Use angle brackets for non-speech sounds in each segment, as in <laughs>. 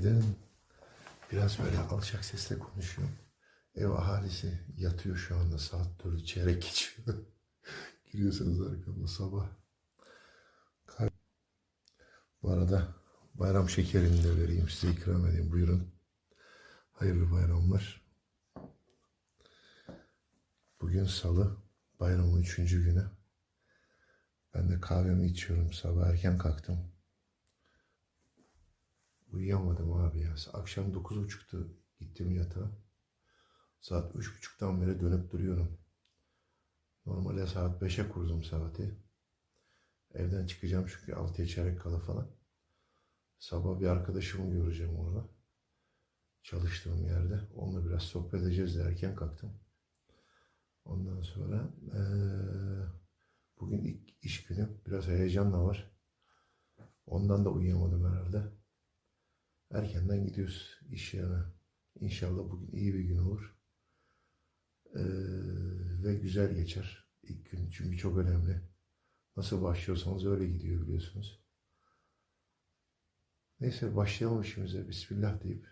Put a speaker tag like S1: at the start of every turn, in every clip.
S1: Günaydın. Biraz böyle alçak sesle konuşuyorum. Ev ahalisi yatıyor şu anda saat 4 çeyrek geçiyor. <laughs> Giriyorsanız arkamda sabah. Bu arada bayram şekerini de vereyim size ikram edeyim. Buyurun. Hayırlı bayramlar. Bugün salı. Bayramın üçüncü günü. Ben de kahvemi içiyorum. Sabah erken kalktım. Uyuyamadım abi ya. Akşam 9.30'da gittim yatağa. Saat 3.30'dan beri dönüp duruyorum. Normalde saat 5'e kurdum saati. Evden çıkacağım çünkü 6'ya çeyrek kala falan. Sabah bir arkadaşımı göreceğim orada. Çalıştığım yerde. Onunla biraz sohbet edeceğiz de erken kalktım. Ondan sonra eee, bugün ilk iş günü. Biraz heyecanla var. Ondan da uyuyamadım herhalde. Erkenden gidiyoruz iş yerine. İnşallah bugün iyi bir gün olur. Ee, ve güzel geçer ilk gün. Çünkü çok önemli. Nasıl başlıyorsanız öyle gidiyor biliyorsunuz. Neyse başlayalım işimize. Bismillah deyip.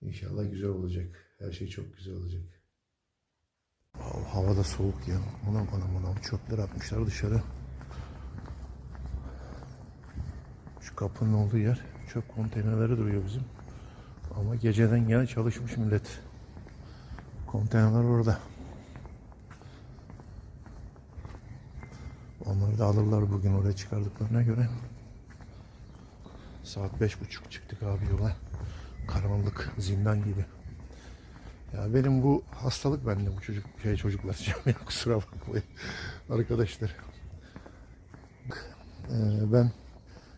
S1: İnşallah güzel olacak. Her şey çok güzel olacak. Hava da soğuk ya. Anam anam anam çöpler atmışlar dışarı. Şu kapının olduğu yer çöp konteynerleri duruyor bizim. Ama geceden gene çalışmış millet. Konteynerler orada. Onları da alırlar bugün oraya çıkardıklarına göre. Saat beş buçuk çıktık abi yola. Karanlık, zindan gibi. Ya benim bu hastalık bende bu çocuk şey çocuklar <laughs> ya kusura bakmayın arkadaşlar. Ee, ben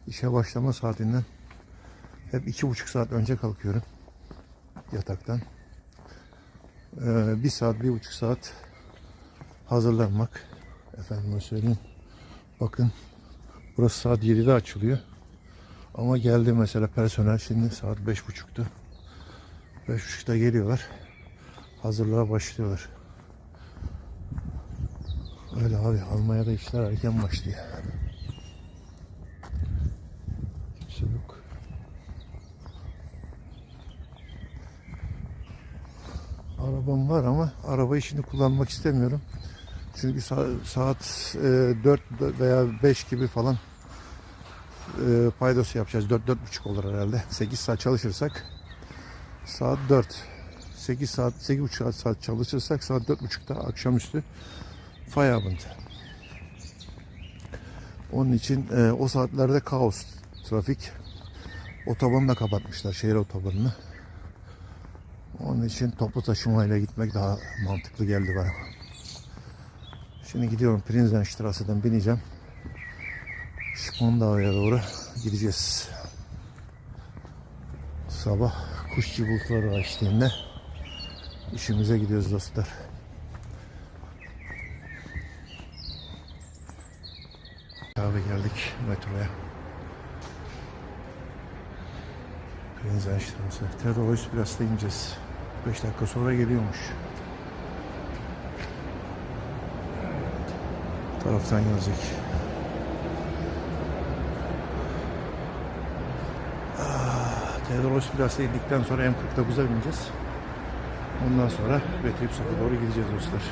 S1: işe başlama saatinden hep iki buçuk saat önce kalkıyorum yataktan. Ee, bir saat, bir buçuk saat hazırlanmak. Efendime söyleyeyim. Bakın burası saat 7'de açılıyor. Ama geldi mesela personel şimdi saat beş buçuktu. Beş buçukta geliyorlar. Hazırlığa başlıyorlar. Öyle abi Almanya'da işler erken başlıyor. Kimse yok. Arabam var ama arabayı şimdi kullanmak istemiyorum. Çünkü sa- saat e, 4 veya 5 gibi falan e, paydos yapacağız. 4-4.30 olur herhalde. 8 saat çalışırsak saat 4. 8 saat, 8.5 saat, çalışırsak saat 4.30'da akşamüstü Feierabend. Onun için e, o saatlerde kaos, trafik. Otobanı da kapatmışlar, şehir otobanını. Onun için toplu taşımayla gitmek daha mantıklı geldi bana. Şimdi gidiyorum Prinzenstrasse'den bineceğim. Spandau'ya doğru gideceğiz. Sabah kuş cıvıltıları açtığında işimize gidiyoruz dostlar. Abi geldik metroya. Prinzenstrasse. Theodorus Plas'ta ineceğiz. 5 dakika sonra geliyormuş. Taraftan yazacak. Ah, Theodoros Plas'ta indikten sonra M49'a bineceğiz. Ondan sonra Betripsak'a doğru gideceğiz dostlar.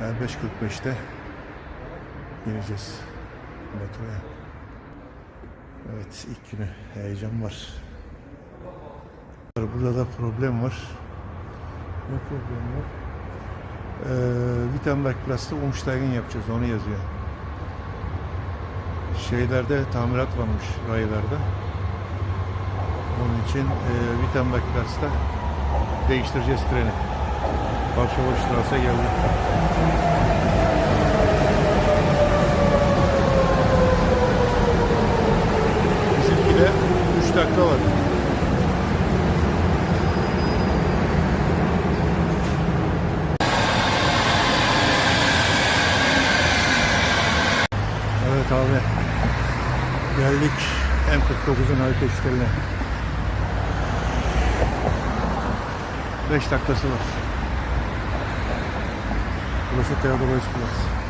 S1: Yani 5.45'te gireceğiz metroya. Evet ilk günü heyecan var. Burada da problem var. Ne problem var? Ee, Wittenberg Plus'ta Umsteigen yapacağız onu yazıyor. Şeylerde tamirat varmış raylarda. Onun için e, Wittenberg Plus'ta değiştireceğiz treni. Varşova Strasse geldik. De 3 dakika var. Evet abi. Geldik M49'un harita işlerine. 5 dakikası var. Burası Theodoros Plus.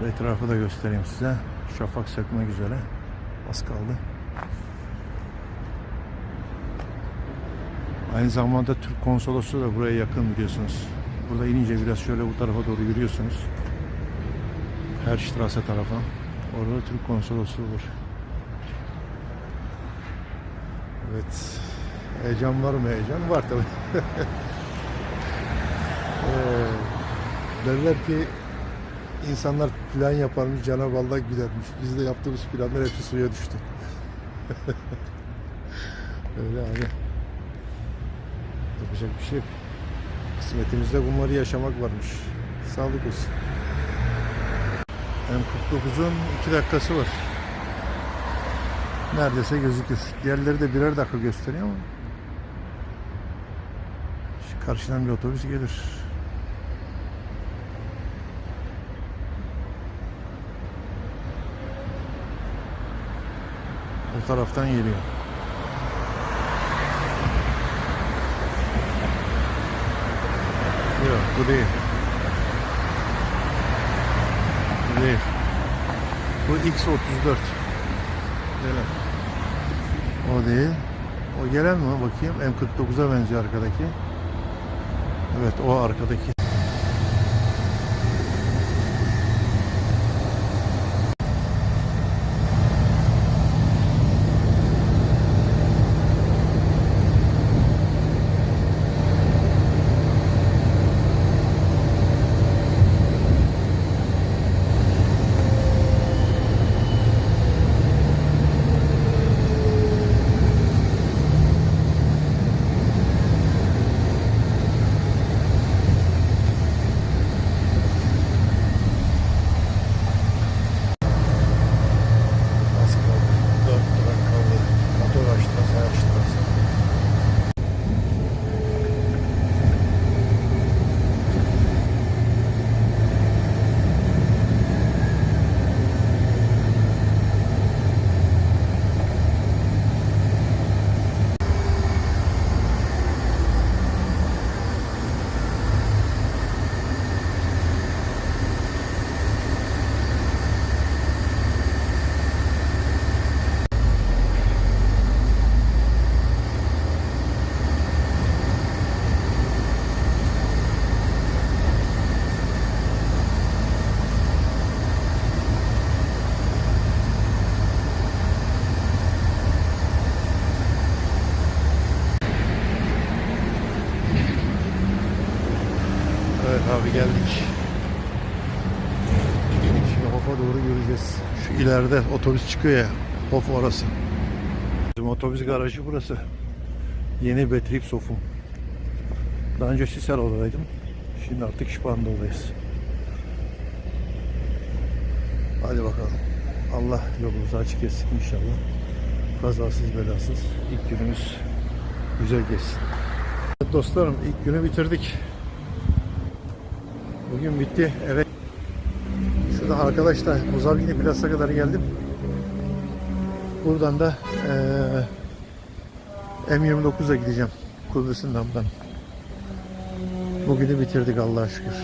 S1: Şöyle etrafı da göstereyim size. Şafak sökmek üzere. Az kaldı. Aynı zamanda Türk konsolosu da buraya yakın biliyorsunuz. Burada inince biraz şöyle bu tarafa doğru yürüyorsunuz. Her Strasse tarafa. Orada Türk konsolosluğu var. Evet. Heyecan var mı? Heyecan var tabii. <laughs> Ee, derler ki insanlar plan yaparmış, Cenab-ı Allah gidermiş. Biz de yaptığımız planlar hepsi suya düştü. <laughs> Öyle abi. Yapacak bir şey yok. Kısmetimizde bunları yaşamak varmış. Sağlık olsun. M49'un 2 dakikası var. Neredeyse gözükür. Diğerleri de birer dakika gösteriyor ama şu karşıdan bir otobüs gelir. O taraftan geliyor. Yok bu değil. Bu değil. Bu X34. Gelen. O değil. O gelen mi? Bakayım. M49'a benziyor arkadaki. Evet o arkadaki. Az kaldı. Dört durak kaldı. Motor açtılar, say açtılar. Evet abi geldik. Şimdi Hof'a doğru yürüyeceğiz. Şu ileride otobüs çıkıyor ya. Hof orası. Bizim otobüs garajı burası. Yeni Betrip Sofum. Daha önce Sisero'daydım. Şimdi artık Şipando'dayız. Hadi bakalım. Allah yolumuzu açık etsin inşallah. Kazasız belasız. İlk günümüz güzel geçsin. Evet dostlarım ilk günü bitirdik. Bugün bitti. Evet. Şurada arkadaşlar Muzavgini Plas'a kadar geldim. Buradan da eee M29'a gideceğim. Kudüs'ünden. Bugünü bitirdik Allah'a şükür.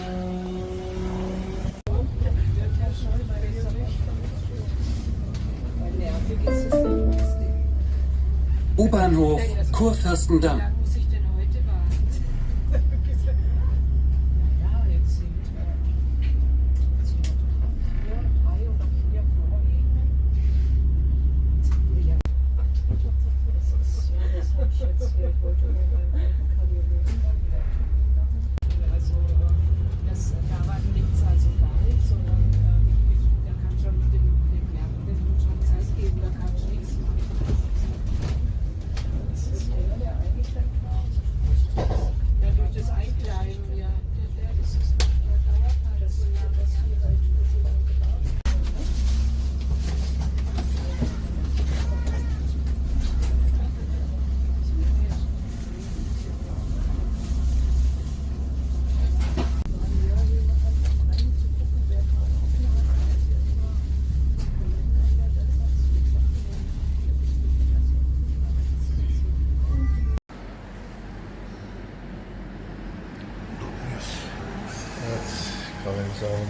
S2: U-Bahnhof Kurfürstendamm.
S3: Haberinize olun.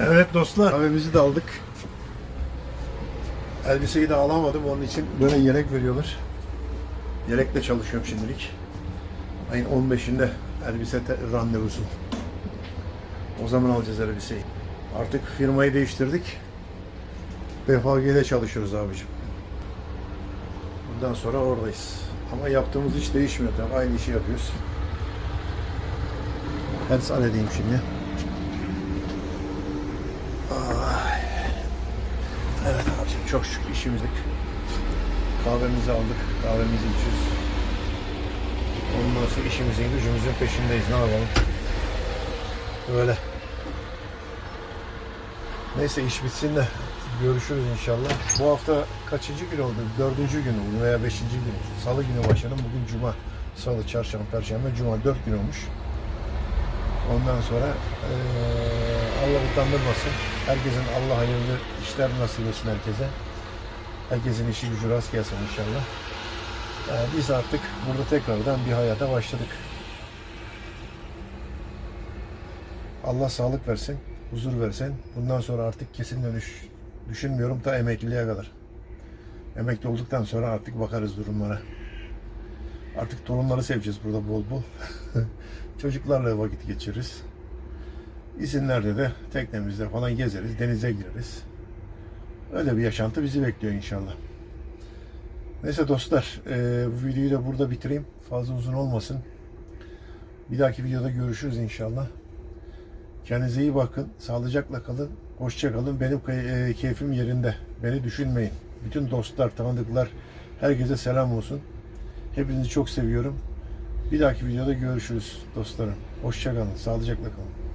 S1: Evet dostlar kahvemizi de aldık. Elbiseyi de alamadım onun için böyle yelek veriyorlar. Yelekle çalışıyorum şimdilik. Ayın 15'inde elbise randevusu. O zaman alacağız elbiseyi. Artık firmayı değiştirdik. BFG ile çalışıyoruz abicim. Bundan sonra oradayız. Ama yaptığımız iş değişmiyor tabii. Aynı işi yapıyoruz. Ben sana edeyim şimdi. Evet abicim çok şükür işimizdik. Kahvemizi aldık. Kahvemizi içiyoruz. Ondan sonra işimizin gücümüzün peşindeyiz. Ne yapalım? Böyle. Neyse iş bitsin de görüşürüz inşallah. Bu hafta kaçıncı gün oldu? Dördüncü gün oldu veya beşinci gün. Salı günü başladım. Bugün cuma. Salı, çarşamba, perşembe, cuma. Dört gün olmuş. Ondan sonra eee, Allah utandırmasın. Herkesin Allah hayırlı işler nasip etsin herkese. Herkesin işi gücü rast gelsin inşallah. Eee, biz artık burada tekrardan bir hayata başladık. Allah sağlık versin, huzur versin. Bundan sonra artık kesin dönüş düşünmüyorum ta emekliliğe kadar. Emekli olduktan sonra artık bakarız durumlara. Artık torunları seveceğiz burada bol bol. <laughs> Çocuklarla vakit geçiririz. İzinlerde de teknemizde falan gezeriz, denize gireriz. Öyle bir yaşantı bizi bekliyor inşallah. Neyse dostlar, eee, bu videoyu da burada bitireyim. Fazla uzun olmasın. Bir dahaki videoda görüşürüz inşallah. Kendinize iyi bakın. Sağlıcakla kalın. Hoşça kalın. Benim e, keyfim yerinde. Beni düşünmeyin. Bütün dostlar, tanıdıklar, herkese selam olsun. Hepinizi çok seviyorum. Bir dahaki videoda görüşürüz dostlarım. Hoşça kalın. Sağlıcakla kalın.